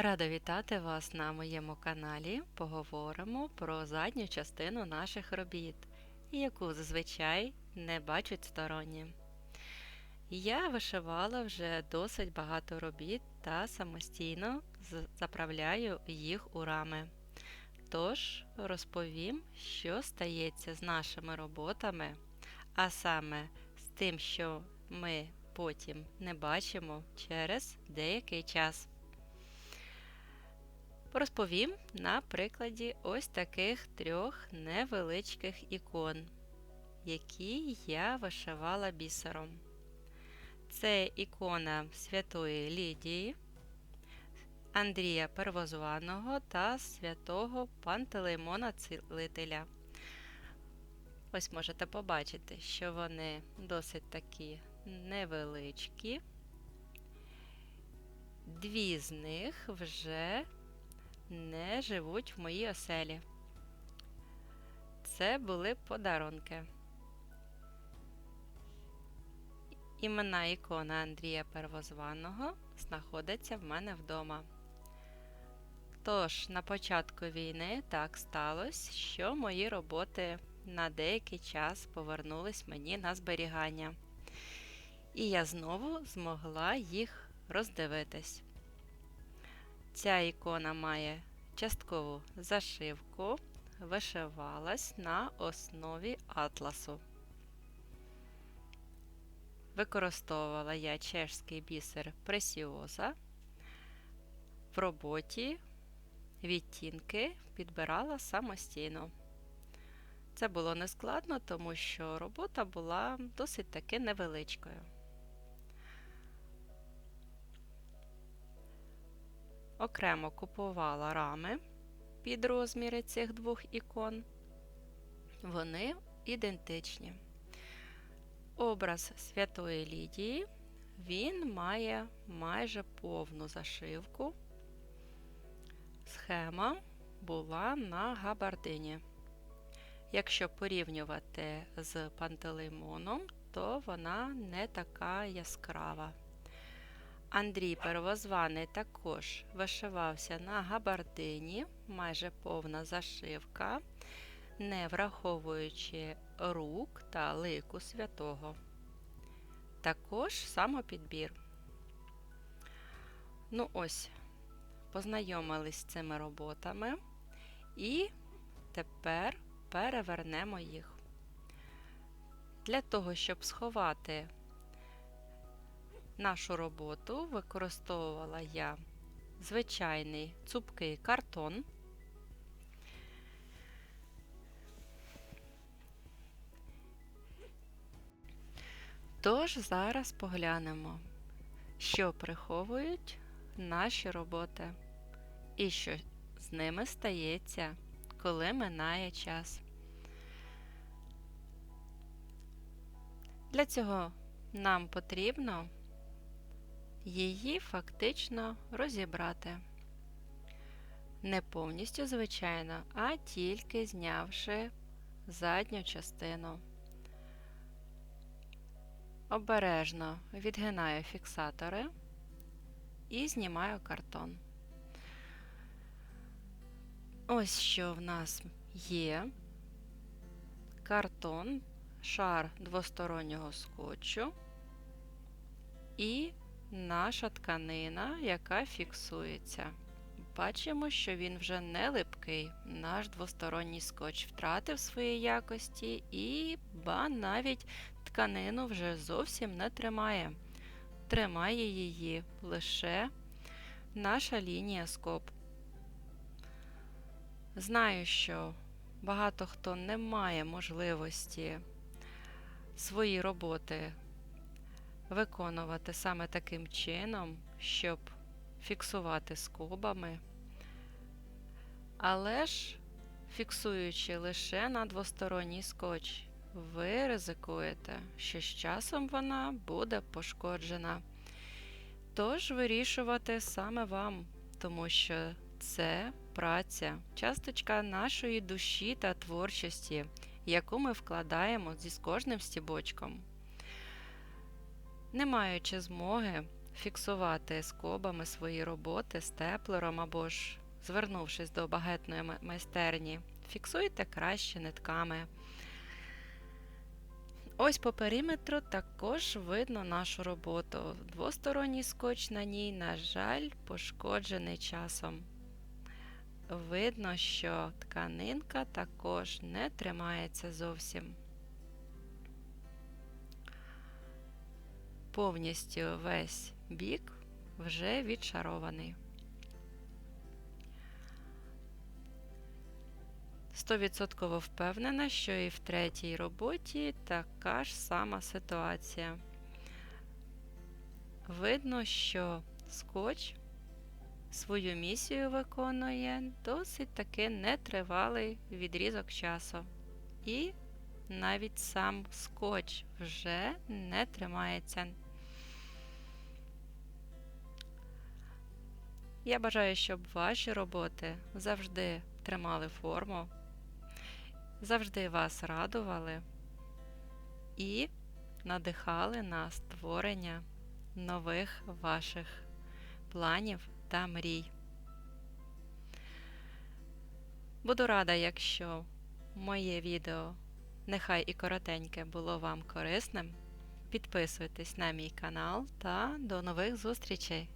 Рада вітати вас на моєму каналі. Поговоримо про задню частину наших робіт, яку зазвичай не бачать сторонні. Я вишивала вже досить багато робіт та самостійно заправляю їх у рами. Тож розповім, що стається з нашими роботами, а саме з тим, що ми потім не бачимо через деякий час. Розповім на прикладі ось таких трьох невеличких ікон, які я вишивала бісером. Це ікона Святої Лідії, Андрія Первозваного та святого Пантелеймона Цілителя. Ось можете побачити, що вони досить такі невеличкі. Дві з них вже не живуть в моїй оселі. Це були подарунки. Імена ікона Андрія Первозваного знаходяться в мене вдома. Тож, на початку війни так сталося, що мої роботи на деякий час повернулись мені на зберігання. І я знову змогла їх роздивитись. Ця ікона має часткову зашивку, вишивалась на основі атласу. Використовувала я чешський бісер пресіоза. В роботі відтінки підбирала самостійно. Це було нескладно, тому що робота була досить таки невеличкою. Окремо купувала рами під розміри цих двох ікон. Вони ідентичні. Образ Святої Лідії він має майже повну зашивку. Схема була на габардині. Якщо порівнювати з пантелеймоном, то вона не така яскрава. Андрій Первозваний також вишивався на габардині, майже повна зашивка, не враховуючи рук та лику святого. Також самопідбір. Ну ось, познайомились з цими роботами і тепер перевернемо їх. Для того, щоб сховати нашу роботу використовувала я звичайний цупкий картон. Тож зараз поглянемо, що приховують наші роботи і що з ними стається, коли минає час. Для цього нам потрібно її фактично розібрати. Не повністю, звичайно, а тільки знявши задню частину. Обережно відгинаю фіксатори і знімаю картон. Ось що в нас є картон, шар двостороннього скотчу і наша тканина, яка фіксується. Бачимо, що він вже не липкий. Наш двосторонній скотч втратив свої якості і ба навіть тканину вже зовсім не тримає. Тримає її лише наша лінія скоб. Знаю, що багато хто не має можливості свої роботи виконувати саме таким чином, щоб фіксувати скобами. Але ж, фіксуючи лише на двосторонній скотч, ви ризикуєте, що з часом вона буде пошкоджена. Тож вирішувати саме вам, тому що це праця, часточка нашої душі та творчості, яку ми вкладаємо зі з кожним стібочком. Не маючи змоги фіксувати скобами свої роботи степлером або ж звернувшись до багетної майстерні, фіксуйте краще нитками. Ось по периметру також видно нашу роботу. Двосторонній скотч на ній, на жаль, пошкоджений часом. Видно, що тканинка також не тримається зовсім. Повністю весь бік вже відшарований. 100% впевнена, що і в третій роботі така ж сама ситуація. Видно, що скотч свою місію виконує досить таки нетривалий відрізок часу. І навіть сам скотч вже не тримається. Я бажаю, щоб ваші роботи завжди тримали форму, завжди вас радували і надихали на створення нових ваших планів та мрій. Буду рада, якщо моє відео, нехай і коротеньке, було вам корисним. Підписуйтесь на мій канал та до нових зустрічей!